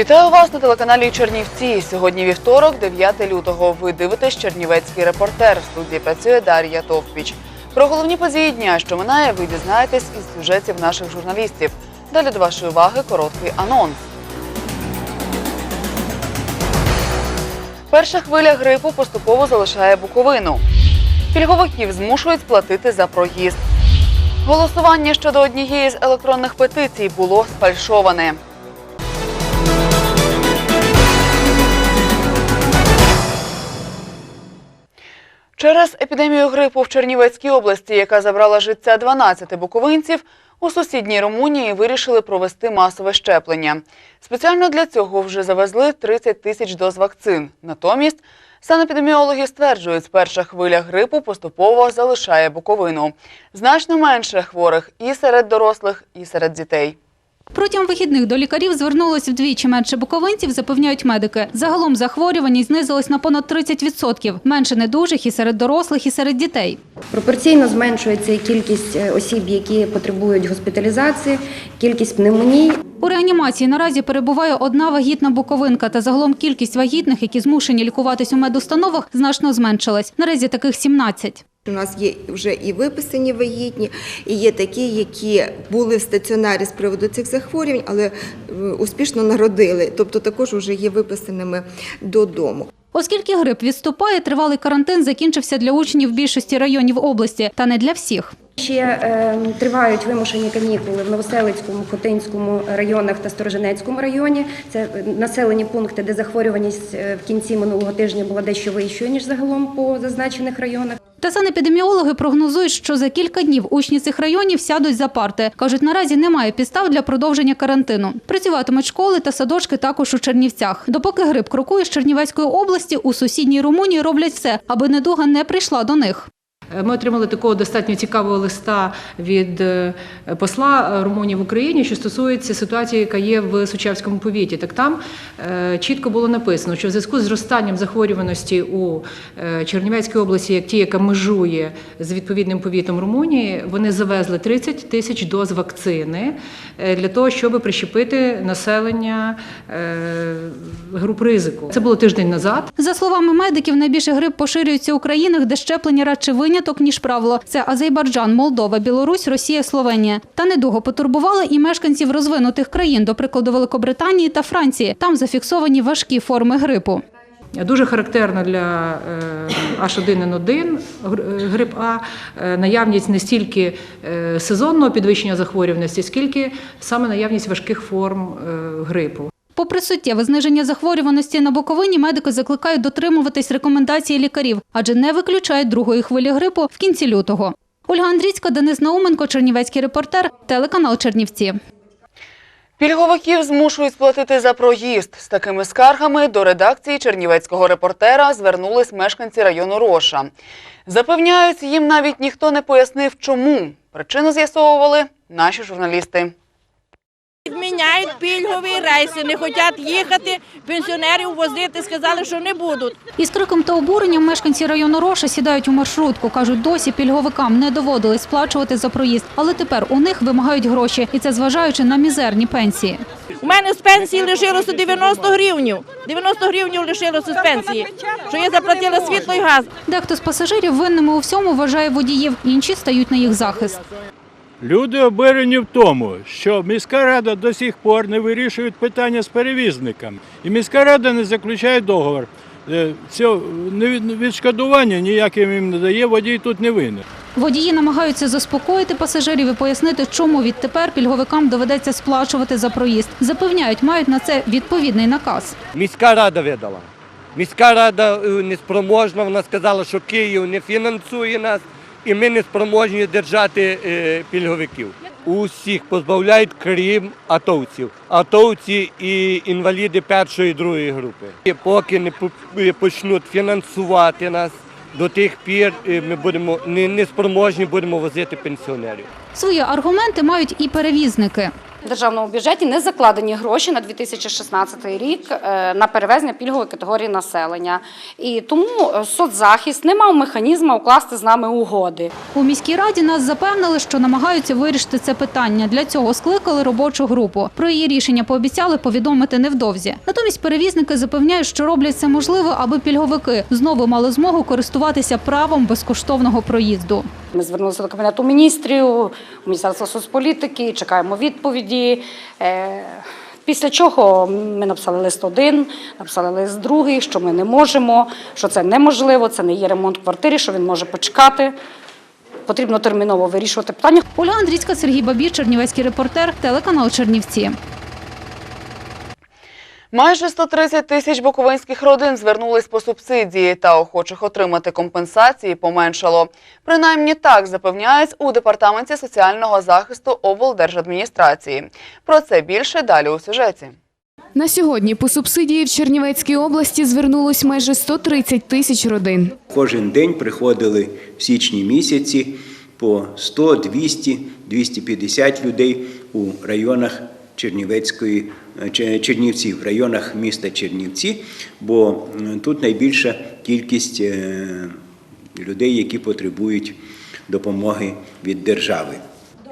Вітаю вас на телеканалі Чернівці. Сьогодні вівторок, 9 лютого. Ви дивитесь Чернівецький репортер. В студії працює Дар'я Товпіч. Про головні події дня, що минає, ви дізнаєтесь із сюжетів наших журналістів. Далі до вашої уваги короткий анонс. Перша хвиля грипу поступово залишає Буковину. Пільговиків змушують платити за проїзд. Голосування щодо однієї з електронних петицій було сфальшоване. Через епідемію грипу в Чернівецькій області, яка забрала життя 12 буковинців, у сусідній Румунії вирішили провести масове щеплення. Спеціально для цього вже завезли 30 тисяч доз вакцин. Натомість санепідеміологи стверджують, перша хвиля грипу поступово залишає Буковину. Значно менше хворих і серед дорослих, і серед дітей. Протягом вихідних до лікарів звернулось вдвічі менше буковинців, запевняють медики. Загалом захворюваність знизилась на понад 30%. Менше недужих і серед дорослих, і серед дітей. Пропорційно зменшується кількість е, осіб, які потребують госпіталізації, кількість пневмоній. У реанімації наразі перебуває одна вагітна буковинка, та загалом кількість вагітних, які змушені лікуватись у медустановах, значно зменшилась. Наразі таких 17. У нас є вже і виписані вагітні, і є такі, які були в стаціонарі з приводу цих захворювань, але е, успішно народили, тобто також вже є виписаними додому. Оскільки грип відступає, тривалий карантин закінчився для учнів більшості районів області, та не для всіх. Ще е, тривають вимушені канікули в Новоселицькому, Хотинському районах та Сторожинецькому районі. Це е, населені пункти, де захворюваність е, в кінці минулого тижня була дещо вищою, ніж загалом по зазначених районах. Та санепідеміологи прогнозують, що за кілька днів учні цих районів сядуть за парти. Кажуть, наразі немає підстав для продовження карантину. Працюватимуть школи та садочки також у Чернівцях. Допоки грип крокує з Чернівецької області, у сусідній Румунії роблять все, аби недуга не прийшла до них. Ми отримали такого достатньо цікавого листа від е, посла Румунії в Україні, що стосується ситуації, яка є в Сучавському повіті. Так там е, чітко було написано, що в зв'язку з зростанням захворюваності у е, Чернівецькій області, як ті, яка межує з відповідним повітом Румунії, вони завезли 30 тисяч доз вакцини е, для того, щоб прищепити населення е, груп ризику. Це було тиждень назад. За словами медиків, найбільше грип поширюється у країнах, де щеплення радше виняток, ніж правило. Це Азербайджан, Молдова, Білорусь, Росія, Словенія. Та недуго потурбували і мешканців розвинутих країн, до прикладу Великобританії та Франції. Там зафіксовані важкі форми грипу. Дуже характерно для е, H1N1 е, грип А е, наявність не стільки сезонного підвищення захворюваності, скільки саме наявність важких форм грипу. Попри суттєве зниження захворюваності на Буковині, медики закликають дотримуватись рекомендацій лікарів, адже не виключають другої хвилі грипу в кінці лютого. Ольга Андрійська, Денис Науменко, Чернівецький репортер, телеканал Чернівці. Пільговиків змушують сплатити за проїзд. З такими скаргами до редакції чернівецького репортера звернулись мешканці району Роша. Запевняють, їм навіть ніхто не пояснив, чому. Причину з'ясовували наші журналісти. Відміняють пільгові рейси, не хочуть їхати, пенсіонерів возити, сказали, що не будуть. Із криком та обуренням мешканці району Роша сідають у маршрутку. Кажуть, досі пільговикам не доводилось сплачувати за проїзд, але тепер у них вимагають гроші, і це зважаючи на мізерні пенсії. У мене з пенсії лишилося 90 гривнів. 90 гривнів лишилося з пенсії, що я заплатила світло і газ. Дехто з пасажирів винними у всьому вважає водіїв, інші стають на їх захист. Люди обурені в тому, що міська рада до сих пор не вирішує питання з перевізниками. І міська рада не заключає договор. Е, від- відшкодування ніяким їм не дає, водій тут не винен. Водії намагаються заспокоїти пасажирів і пояснити, чому відтепер пільговикам доведеться сплачувати за проїзд. Запевняють, мають на це відповідний наказ. Міська рада видала. Міська рада е, неспроможна, вона сказала, що Київ не фінансує нас, і ми не спроможні держати е, пільговиків. Усіх позбавляють, крім атовців. Атовці і інваліди першої і другої групи. І поки не почнуть фінансувати нас, до тих пір е, ми будемо не спроможні будемо возити пенсіонерів. Свої аргументи мають і перевізники. В державному бюджеті не закладені гроші на 2016 рік е, на перевезення пільгової категорії населення. І тому е, соцзахист не мав механізму укласти з нами угоди. У міській раді нас запевнили, що намагаються вирішити це питання. Для цього скликали робочу групу. Про її рішення пообіцяли повідомити невдовзі. Натомість перевізники запевняють, що роблять це можливо, аби пільговики знову мали змогу користуватися правом безкоштовного проїзду. Ми звернулися до Кабінету міністрів, у Міністерство соцполітики, чекаємо відповіді. Е, Після чого ми написали лист один, написали лист другий, що ми не можемо, що це неможливо, це не є ремонт в квартирі, що він може почекати. Потрібно терміново вирішувати питання. Оля Андрійська, Сергій Бабір, Чернівецький репортер, телеканал Чернівці. Майже 130 тисяч буковинських родин звернулись по субсидії та охочих отримати компенсації поменшало. Принаймні так запевняють у департаменті соціального захисту облдержадміністрації. Про це більше далі у сюжеті. На сьогодні по субсидії в Чернівецькій області звернулось майже 130 тисяч родин. Кожен день приходили в січні місяці по 100, 200, 250 людей у районах Чернівецької е, Че- Чернівців, в районах міста Чернівці, бо тут найбільша кількість е, людей, які потребують допомоги від держави.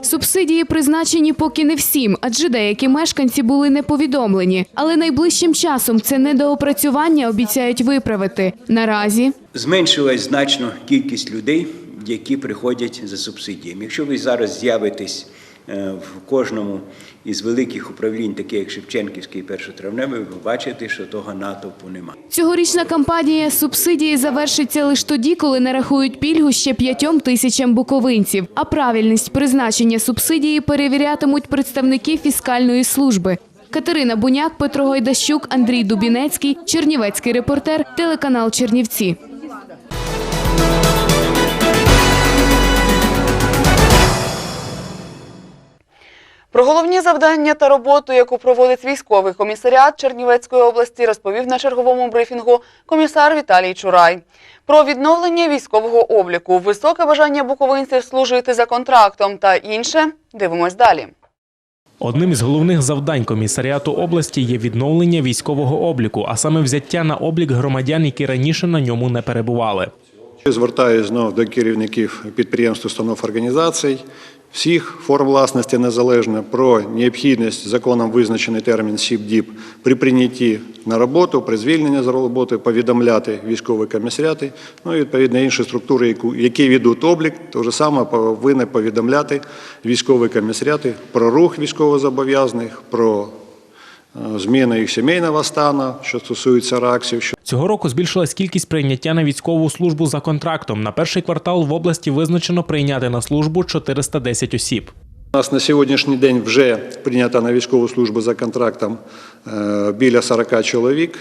Субсидії призначені поки не всім, адже деякі мешканці були не повідомлені. Але найближчим часом це недоопрацювання обіцяють виправити. Наразі Зменшилась значно кількість людей, які приходять за субсидіями. Якщо ви зараз з'явитесь е, в кожному із великих управлінь, таких як Шевченківський і першотравневий, ви бачите, що того натовпу немає. цьогорічна кампанія субсидії завершиться лише тоді, коли нарахують пільгу ще п'ятьом тисячам буковинців. А правильність призначення субсидії перевірятимуть представники фіскальної служби. Катерина Буняк, Петро Гайдащук, Андрій Дубінецький, Чернівецький репортер, телеканал Чернівці. Про головні завдання та роботу, яку проводить військовий комісаріат Чернівецької області, розповів на черговому брифінгу комісар Віталій Чурай. Про відновлення військового обліку, високе бажання буковинців служити за контрактом та інше дивимось далі. Одним із головних завдань комісаріату області є відновлення військового обліку, а саме взяття на облік громадян, які раніше на ньому не перебували. Звертаюся знову до керівників підприємств, установ організацій, всіх форм власності незалежно про необхідність законом визначений термін СІПДІП при прийнятті на роботу, при звільненні з роботи повідомляти військові комісаріати, ну і відповідно інші структури, які ведуть облік, то ж саме повинні повідомляти військові комісаріати про рух військовозобов'язаних, про е, зміну їх сімейного стану, що стосується РАКСів, що Цього року збільшилась кількість прийняття на військову службу за контрактом. На перший квартал в області визначено прийняти на службу 410 осіб. У нас на сьогоднішній день вже прийнято на військову службу за контрактом е, біля 40 чоловік.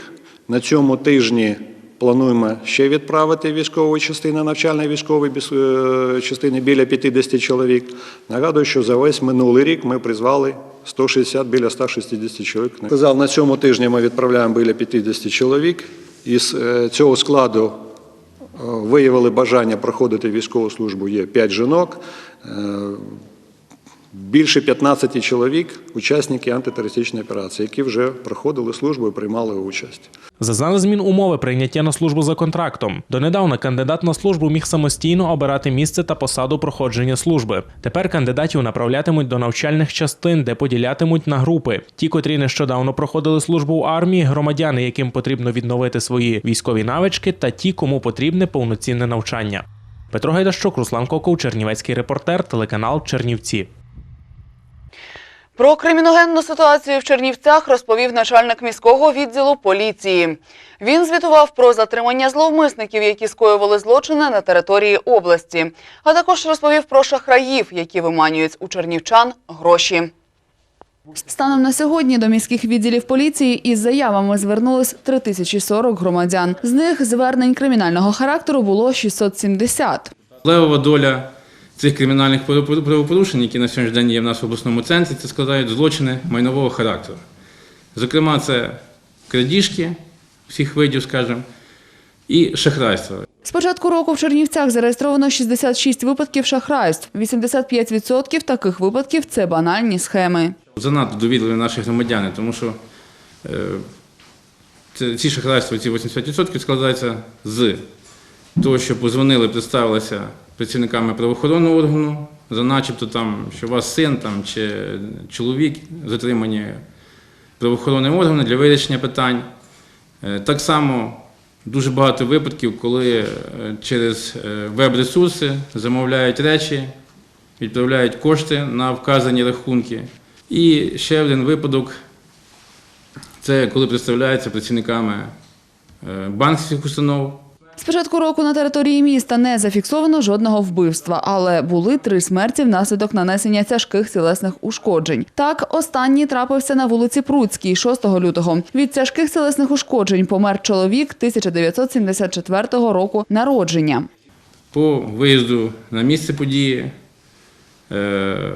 На цьому тижні плануємо ще відправити військові частини, навчальні військові е, частини біля 50 чоловік. Нагадую, що за весь минулий рік ми призвали 160, біля 160 чоловік. Сказав, на цьому тижні ми відправляємо біля 50 чоловік. Із е, цього складу е, виявили бажання проходити військову службу є 5 жінок. Більше 15 чоловік учасники антитерористичної операції, які вже проходили службу і приймали участь. Зазнали змін умови прийняття на службу за контрактом. Донедавна кандидат на службу міг самостійно обирати місце та посаду проходження служби. Тепер кандидатів направлятимуть до навчальних частин, де поділятимуть на групи. Ті, котрі нещодавно проходили службу в армії, громадяни, яким потрібно відновити свої військові навички, та ті, кому потрібне повноцінне навчання. Петро Гайдащук, Руслан Коков, Чернівецький репортер, телеканал Чернівці. Про криміногенну ситуацію в Чернівцях розповів начальник міського відділу поліції. Він звітував про затримання зловмисників, які скоювали злочини на території області, а також розповів про шахраїв, які виманюють у чернівчан гроші. Станом на сьогодні до міських відділів поліції із заявами звернулись 3040 громадян. З них звернень кримінального характеру було 670. Левова доля цих кримінальних правопору- правопорушень, які на сьогоднішній день є в нас в обласному центрі, це складають злочини майнового характеру. Зокрема, це крадіжки всіх видів, скажімо, і шахрайство. З початку року в Чернівцях зареєстровано 66 випадків шахрайств. 85% таких випадків це банальні схеми. Занадто довірливі наші громадяни, тому що е, ці шахрайства, ці 80% складаються з того, що позвонили, представилися працівниками правоохоронного органу, за начебто там, що у вас син там, чи чоловік затримані правоохоронним органом для вирішення питань. Е, Так само дуже багато випадків, коли е, через е, веб-ресурси замовляють речі, відправляють кошти на вказані рахунки. І ще один випадок це коли представляються працівниками банківських установ. З початку року на території міста не зафіксовано жодного вбивства, але були три смерті внаслідок нанесення тяжких тілесних ушкоджень. Так, останній трапився на вулиці Пруцькій 6 лютого. Від тяжких тілесних ушкоджень помер чоловік 1974 року народження. По виїзду на місце події е,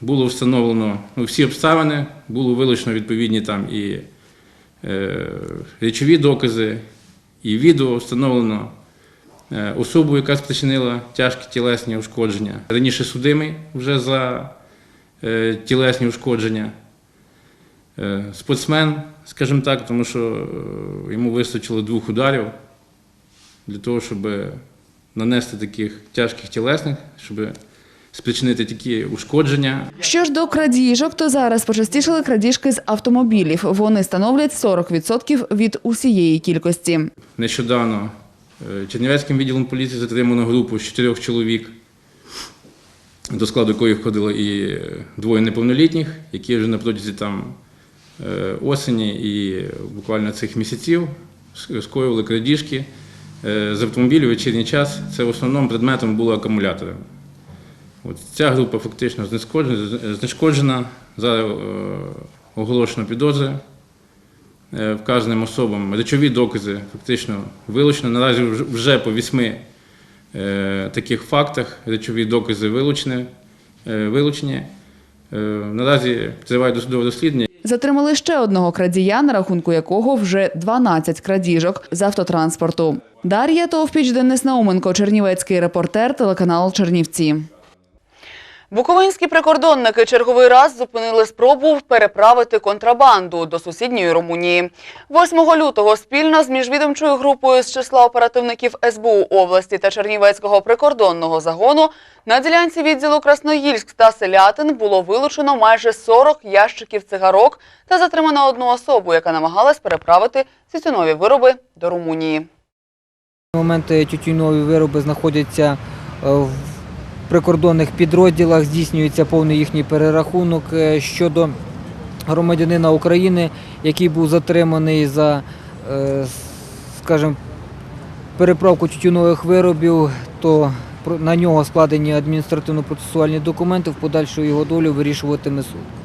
було встановлено ну, всі обставини, було вилучено відповідні там і е, речові докази, і відео встановлено е, особу, яка спричинила тяжкі тілесні ушкодження. Раніше судимий вже за е, тілесні ушкодження. Е, спортсмен, скажімо так, тому що йому вистачило двох ударів для того, щоб нанести таких тяжких тілесних, щоб спричинити такі ушкодження. Що ж до крадіжок, то зараз почастішали крадіжки з автомобілів. Вони становлять 40% від усієї кількості. Нещодавно е, Чернівецьким відділом поліції затримано групу з чотирьох чоловік, до складу якої входило і е, двоє неповнолітніх, які вже на протязі там е, осені і буквально цих місяців ск- скоювали крадіжки з автомобілів в вечірній час. Це в основному предметом були акумулятори. От ця група фактично знешкоджена, зараз е, оголошено підозри е, вказаним особам. Речові докази фактично вилучено. Наразі вже- по вісьми е, таких фактах речові докази вилучені. вилучені. Наразі триває досудове розслідування. Затримали ще одного крадія, на рахунку якого вже 12 крадіжок з автотранспорту. Дар'я Товпіч, Денис Науменко, Чернівецький репортер, телеканал Чернівці. Буковинські прикордонники черговий раз зупинили спробу переправити контрабанду до сусідньої Румунії. 8 лютого спільно з міжвідомчою групою з числа оперативників СБУ області та Чернівецького прикордонного загону на ділянці відділу Красноїльськ та Селятин було вилучено майже 40 ящиків цигарок та затримано одну особу, яка намагалась переправити тютюнові вироби до Румунії. На момент е, тютюнові вироби знаходяться е, в прикордонних підрозділах, здійснюється повний їхній перерахунок Е, щодо громадянина України, який був затриманий за, е, скажімо, переправку тютюнових виробів, то на нього складені адміністративно-процесуальні документи, в подальшу його долю вирішуватиме суд.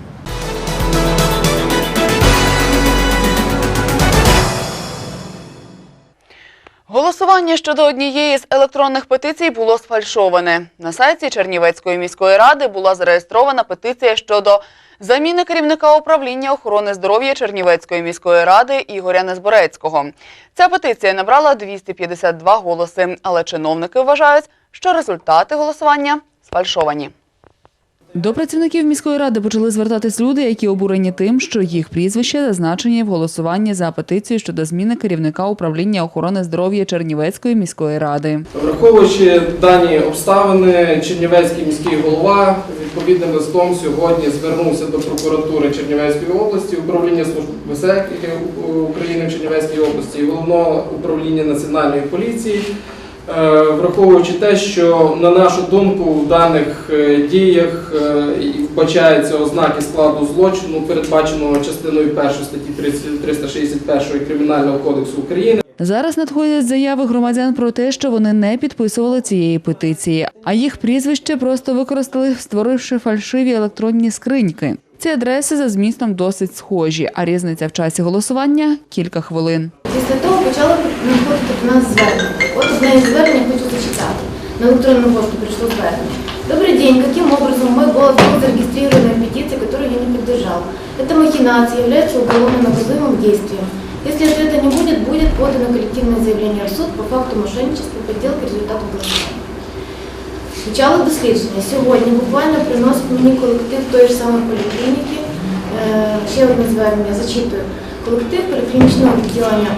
Голосування щодо однієї з електронних петицій було сфальшоване. На сайті Чернівецької міської ради була зареєстрована петиція щодо заміни керівника управління охорони здоров'я Чернівецької міської ради Ігоря Незборецького. Ця петиція набрала 252 голоси, але чиновники вважають, що результати голосування сфальшовані. До працівників міської ради почали звертатись люди, які обурені тим, що їх прізвище зазначені в голосуванні за петицію щодо зміни керівника управління охорони здоров'я Чернівецької міської ради. Враховуючи дані обставини, Чернівецький міський голова відповідним листом сьогодні звернувся до прокуратури Чернівецької області, управління служби безпеки України в Чернівецькій області і головного управління національної поліції. Е, Враховуючи те, що на нашу думку в даних е, діях е, вбачаються ознаки складу злочину, передбаченого частиною 1 статті 30 361 Кримінального кодексу України. Зараз надходять заяви громадян про те, що вони не підписували цієї петиції, а їх прізвище просто використали, створивши фальшиві електронні скриньки. Ці адреси за змістом досить схожі, а різниця в часі голосування кілька хвилин. Після того почали надходити до нас звернення. От одне із звернень хочу зачитати. На електронну пошту прийшло звернення. Добрый день. Каким образом мой голос был зарегистрирован в петиции, которую я не поддержал? Эта махинация является уголовно наказуемым действием. Если ответа не будет, будет подано коллективное заявление в суд по факту мошенничества и подделки результатов голосования. Почало дослідження. Сьогодні буквально приносить мені колектив тої ж самої поліклініки. Е, Ще одне звернення зачитую. Колектив поліклінічного відділення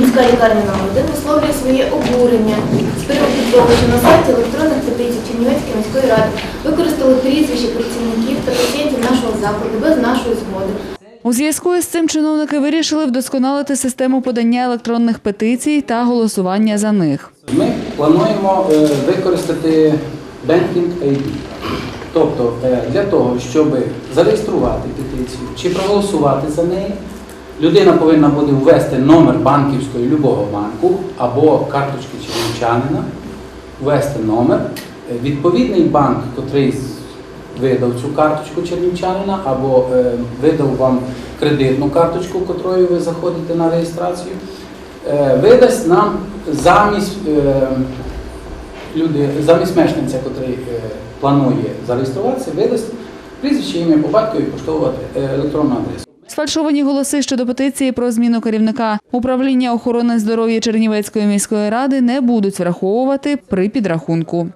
міська лікарня номер 1 висловлює своє обурення з приводу того, що на сайті електронних петицій Чернівецької міської ради використали прізвища працівників та пацієнтів нашого закладу без нашої згоди. У зв'язку із цим чиновники вирішили вдосконалити систему подання електронних петицій та голосування за них. Ми плануємо е, використати Banking ID. Тобто е, для того, щоб зареєструвати петицію чи проголосувати за неї, людина повинна буде ввести номер банківської любого банку або карточки чернівчанина, ввести номер. Е, Відповідний банк, котрий видав цю карточку чернівчанина або е, видав вам кредитну карточку, котрою ви заходите на реєстрацію, е, видасть нам замість е, люди, замість мешканця, який планує зареєструватися, видасть прізвище, ім'я по батькові, поштову адре- е, електронну адресу. Сфальшовані голоси щодо петиції про зміну керівника управління охорони здоров'я Чернівецької міської ради не будуть враховувати при підрахунку.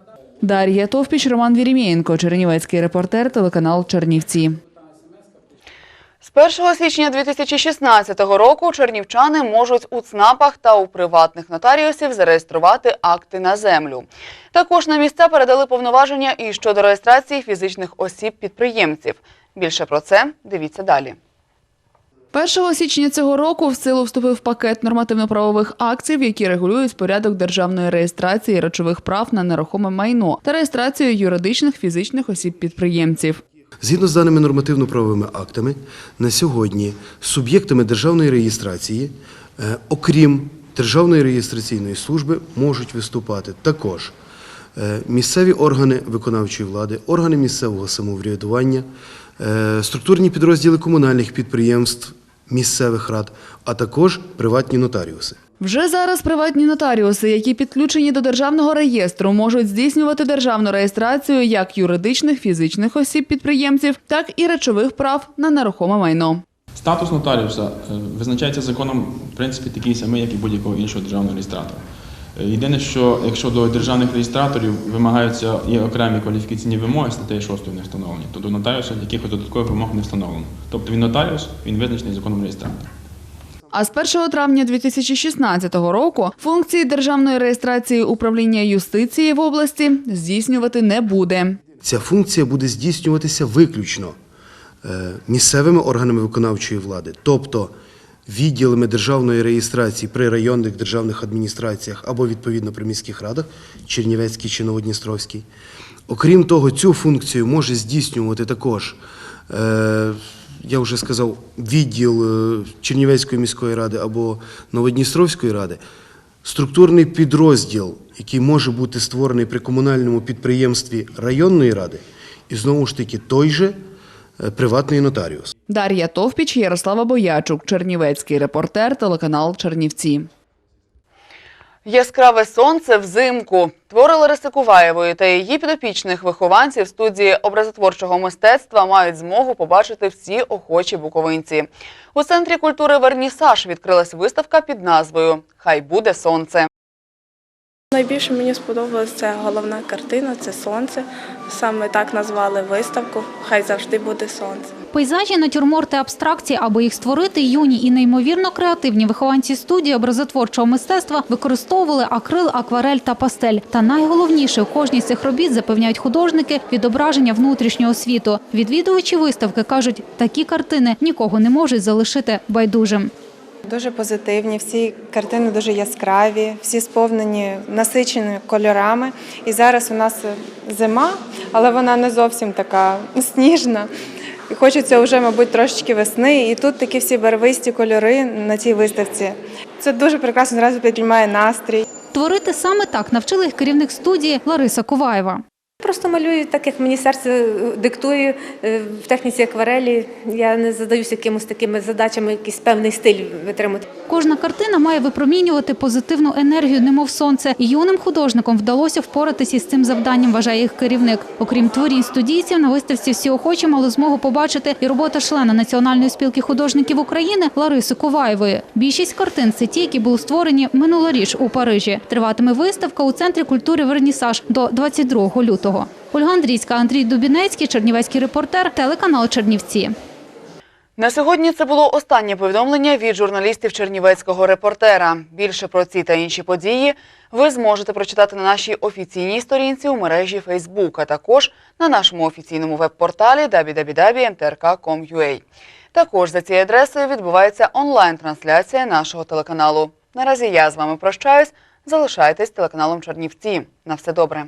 Дар'я Товпіч, Роман Вірімєєнко, Чернівецький репортер, телеканал Чернівці. З 1 січня 2016 року чернівчани можуть у ЦНАПах та у приватних нотаріусів зареєструвати акти на землю. Також на місця передали повноваження і щодо реєстрації фізичних осіб-підприємців. Більше про це дивіться далі. 1 січня цього року в силу вступив пакет нормативно-правових актів, які регулюють порядок державної реєстрації речових прав на нерухоме майно та реєстрацію юридичних фізичних осіб-підприємців. Згідно з даними нормативно-правовими актами, на сьогодні суб'єктами державної реєстрації, е, окрім Державної реєстраційної служби, можуть виступати також е, місцеві органи виконавчої влади, органи місцевого самоврядування, е, структурні підрозділи комунальних підприємств, місцевих рад, а також приватні нотаріуси. Вже зараз приватні нотаріуси, які підключені до державного реєстру, можуть здійснювати державну реєстрацію як юридичних фізичних осіб-підприємців, так і речових прав на нерухоме майно. Статус нотаріуса е, визначається законом, в принципі, такий самий, як і будь-якого іншого державного реєстратора. Е, Єдине, що якщо до державних реєстраторів вимагаються і окремі кваліфікаційні вимоги, статтею 6 не встановлені, то до нотаріуса якихось додаткових вимог не встановлено. Тобто він нотаріус, він визначений законом реєстратора. А з 1 травня 2016 року функції державної реєстрації управління юстиції в області здійснювати не буде. Ця функція буде здійснюватися виключно е, місцевими органами виконавчої влади, тобто відділами державної реєстрації при районних державних адміністраціях або відповідно при міських радах Чернівецькій чи Новодністровській. Окрім того, цю функцію може здійснювати також, е, я вже сказав, відділ е, Чернівецької міської ради або Новодністровської ради. Структурний підрозділ, який може бути створений при комунальному підприємстві районної ради, і знову ж таки той же приватний нотаріус. Дар'я Товпіч, Ярослава Боячук, Чернівецький репортер, телеканал Чернівці. Яскраве сонце взимку. Твори Лариси Куваєвої та її підопічних вихованців студії образотворчого мистецтва мають змогу побачити всі охочі буковинці. У центрі культури Вернісаж відкрилась виставка під назвою Хай буде сонце. Найбільше мені сподобалася це головна картина це сонце. Саме так назвали виставку Хай завжди буде сонце. Пейзажі, натюрморти, абстракції, аби їх створити, юні і неймовірно креативні вихованці студії образотворчого мистецтва використовували акрил, акварель та пастель. Та найголовніше у кожній з цих робіт запевняють художники відображення внутрішнього світу. Відвідувачі виставки кажуть, такі картини нікого не можуть залишити байдужим. Дуже позитивні, всі картини дуже яскраві, всі сповнені насиченими кольорами. І зараз у нас зима, але вона не зовсім така сніжна. І хочеться вже, мабуть, трошечки весни. І тут такі всі барвисті кольори на цій виставці. Це дуже прекрасно зразу підіймає настрій. Творити саме так навчила їх керівник студії Лариса Коваєва. Просто малюю так, як мені серце е, диктує е, в техніці акварелі. Я не задаюся якимось такими задачами, якийсь певний стиль витримати. Кожна картина має випромінювати позитивну енергію, немов сонце. Юним художникам вдалося впоратися із цим завданням, вважає їх керівник. Окрім творінь студійців, на виставці всі охочі мали змогу побачити і робота члена Національної спілки художників України Лариси Коваєвої. Більшість картин це ті, які були створені минулоріч у Парижі. Триватиме виставка у центрі культури Вернісаж до 22 лютого. Ольга Андрійська, Андрій Дубінецький, Чернівецький репортер, телеканал Чернівці. На сьогодні це було останнє повідомлення від журналістів Чернівецького репортера. Більше про ці та інші події ви зможете прочитати на нашій офіційній сторінці у мережі Facebook, а також на нашому офіційному веб-порталі www.mtrk.com.ua. Також за цією адресою відбувається онлайн-трансляція нашого телеканалу. Наразі я з вами прощаюсь. Залишайтесь телеканалом Чернівці. На все добре.